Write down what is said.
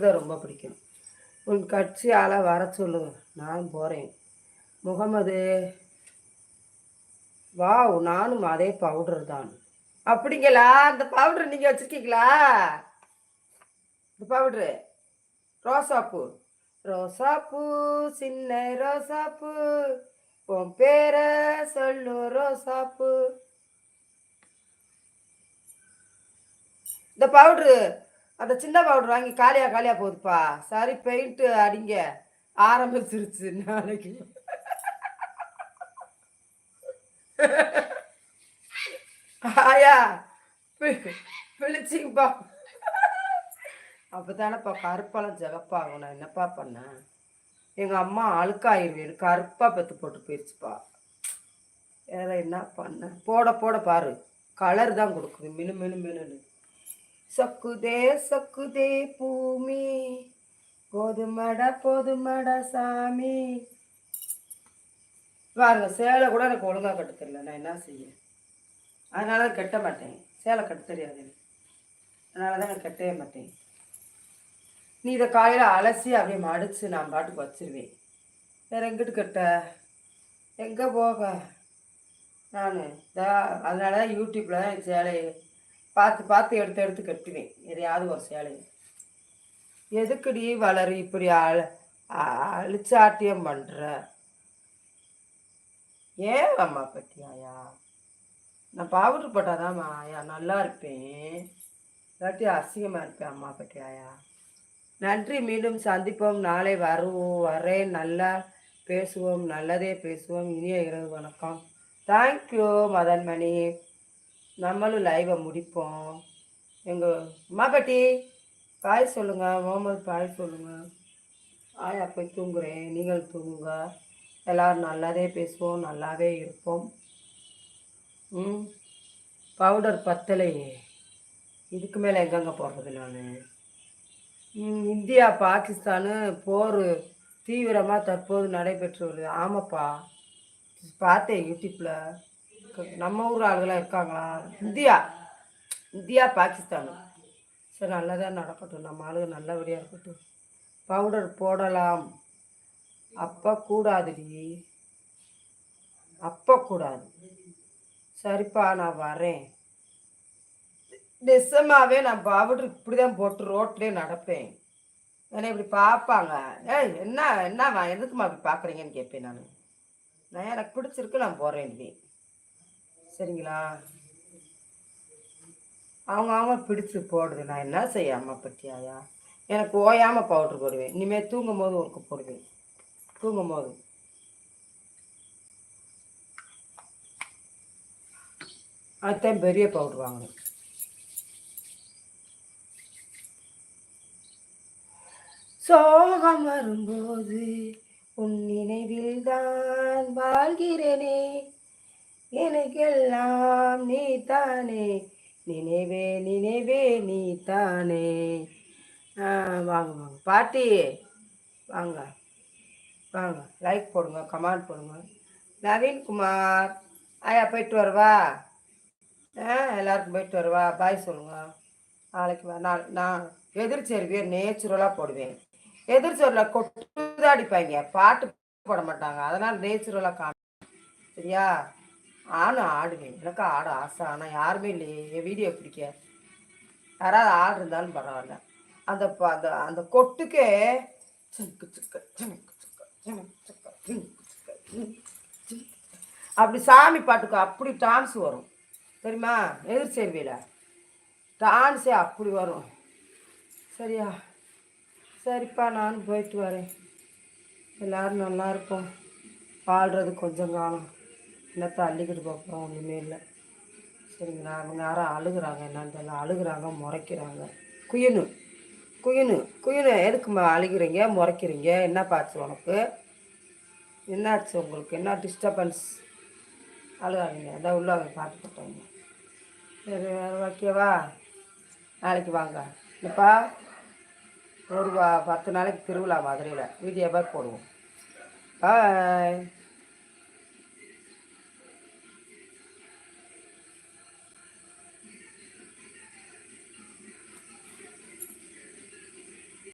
தான் ரொம்ப பிடிக்கும். உன் கட்சி ஆளை வர சொல்லு நான் போகிறேன் முகமது வாவ் நானும் அதே பவுடர் தான். அப்படிங்களா? அந்த பவுடர் நீங்கள் வச்சுருக்கீங்களா? இந்த பவுட்ரு ரோசாப்பூ. ரோசாப்பூ சின்ன ரோசாப்பூ. உன் பேரை சொல்லு ரோசாப்பூ. இந்த பவுட்ரு அந்த சின்ன பவுடர் வாங்கி காலியா காலியா போகுதுப்பா சரி பெயிண்ட்டு அடிங்க. ஆரம்பிச்சிருச்சு நாளைக்கு. ஆயா பிழிச்சிங்கப்பா அப்பதானப்பா கருப்பெல்லாம் ஜகப்பாகும். நான் என்னப்பா பண்ணேன்? எங்கள் அம்மா அழுக்காயிருவேன் கருப்பாக பெற்று போட்டு போயிடுச்சுப்பா வேற என்ன பண்ண? போட போட பாரு. கலர் தான் கொடுக்குது. மினு மினு மினுன்னு. சொக்குதே சொக்குதே பூமி. போதுமடா பொதுமட சாமி. பாருங்க சேலை கூட எனக்கு ஒழுங்காக கட்ட தெரியல. நான் என்ன செய்ய அதனால கட்ட மாட்டேன். சேலை கட்ட தெரியாது எனக்கு. அதனால தான் நான் கட்டவே மாட்டேன். நீ இதை காலையில் அலசி அப்படியே மடித்து நான் பாட்டுக்கு வச்சிருவேன். வேறு எங்கிட்டு கட்ட? எங்கே போக நான். இதா அதனால தான் யூடியூப்பில் தான் என் சேலையை பார்த்து பார்த்து எடுத்து எடுத்து கட்டுவேன் எதையாவது ஒரு சேலையை. எதுக்குடி வளரு இப்படி அழ அழிச்சாட்டியம் பண்ணுற ஏன் அம்மா பட்டியாயா நான் பவுடர் போட்டாதான் ஆயா நல்லா இருப்பேன். இல்லாட்டி அசிங்கமாக இருப்பேன் அம்மா பட்டியாயா நன்றி மீண்டும் சந்திப்போம். நாளை வருவோம். வரேன். நல்லா பேசுவோம். நல்லதே பேசுவோம். இனிய இரவு வணக்கம். Thank you Madanmani. நம்மளும் லைவை முடிப்போம். எங்கள் அம்மாப்பட்டி பாய் சொல்லுங்கள் முகமது பாய் சொல்லுங்கள் ஆயா போய் தூங்குறேன். நீங்கள் தூங்குங்க. எல்லோரும் நல்லாவே பேசுவோம் நல்லாவே இருப்போம். ம் பவுடர் பத்தலையே. இதுக்கு மேலே எங்கெங்க போடுறது நான்? இந்தியா பாகிஸ்தானு போர் தீவிரமாக தற்போது நடைபெற்று வருது ஆமாப்பா பார்த்தேன் யூடியூப்பில் நம்ம ஊர் ஆளுகளாக இருக்காங்களா? இந்தியா. இந்தியா பாகிஸ்தான். சரி நல்லதாக நடக்கட்டும். நம்ம ஆளுங்க நல்லபடியாக இருக்கட்டும். பவுடர் போடலாம். அப்போ கூடாதுடி. அப்போ கூடாது. சரிப்பா நான் வரேன். நிசமாகவே நான் பவுடர் இப்படி தான் போட்டு ரோட்லேயே நடப்பேன். என்னை இப்படி பார்ப்பாங்க? ஏய் என்ன என்ன எதுக்குமா இப்படி பார்க்குறீங்கன்னு கேட்பேன் நான். நான் எனக்கு பிடிச்சிருக்கு நான் போகிறேன் இப்படி சரிங்களா? அவங்க அவங்க பிடிச்சி போடுது. நான் என்ன செய்ய அம்மா பட்டியாயா? எனக்கு ஓயாமல் பவுட்ரு போடுவேன். இனிமேல் தூங்கும் போது உனக்கு போடுவேன். தூங்கும் போது அதுதான் பெரிய பவுட்ரு வாங்கணும் சோகம் வரும்போது உன் நினைவில் தான் வாழ்கிறேனே. எனக்கெல்லாம் நீ தானே நினைவே நினைவே நீ தானே வாங்க வாங்க. பாட்டி வாங்க. வாங்க. லைக் போடுங்க கமெண்ட் போடுங்க. நவீன்குமார். ஆயா போயிட்டு வருவா. ஆ எல்லாருக்கும் போயிட்டு வருவா. பாய் சொல்லுங்க. நாளைக்கு வா நான் நான் எதிர்ச்செருவியை நேச்சுரலாக போடுவேன். எதிர்ச்சொரில் கொட்டுதான் அடிப்பாங்க பாட்டு போட மாட்டாங்க. அதனால் நேச்சுரலாக காணும் சரியா? நானும் ஆடுவேன் எனக்கு ஆட ஆசை. ஆனால் யாருமே இல்லையே. என் வீடியோ பிடிக்க. யாராவது ஆடு இருந்தாலும் பரவாயில்ல. அந்த அந்த அந்த கொட்டுக்கே அப்படி சாமி பாட்டுக்கு அப்படி டான்ஸ் வரும். தெரியுமா? எதிர் சேர்வியில். டான்ஸே அப்படி வரும். சரியா? சரிப்பா நானும் போயிட்டு வரேன். எல்லோரும் நல்லா இருப்போம். வாழ்கிறது கொஞ்சம் காலம். என்னத்தை அள்ளிக்கிட்டு பார்ப்போம் ஒன்றுமே இல்லை. சரிங்களா? அவங்க யாரும் அழுகுறாங்க. என்னன்னு தெரியல. அழுகுறாங்க முறைக்கிறாங்க. குயினு குயினு குயினு எதுக்குமா அழுகிறீங்க? முறைக்கிறீங்க. என்ன பார்த்து உனக்கு? என்னாச்சு உங்களுக்கு? என்ன டிஸ்டர்பன்ஸ் அழுகாதீங்க. அதான் உள்ள அவங்க பாட்டு போட்டாங்க. சரி ஓகேவா நாளைக்கு வாங்க. இல்லைப்பா ஒரு பத்து நாளைக்கு திருவிழா மதுரையில். வீடியோ போடுவோம். பாய்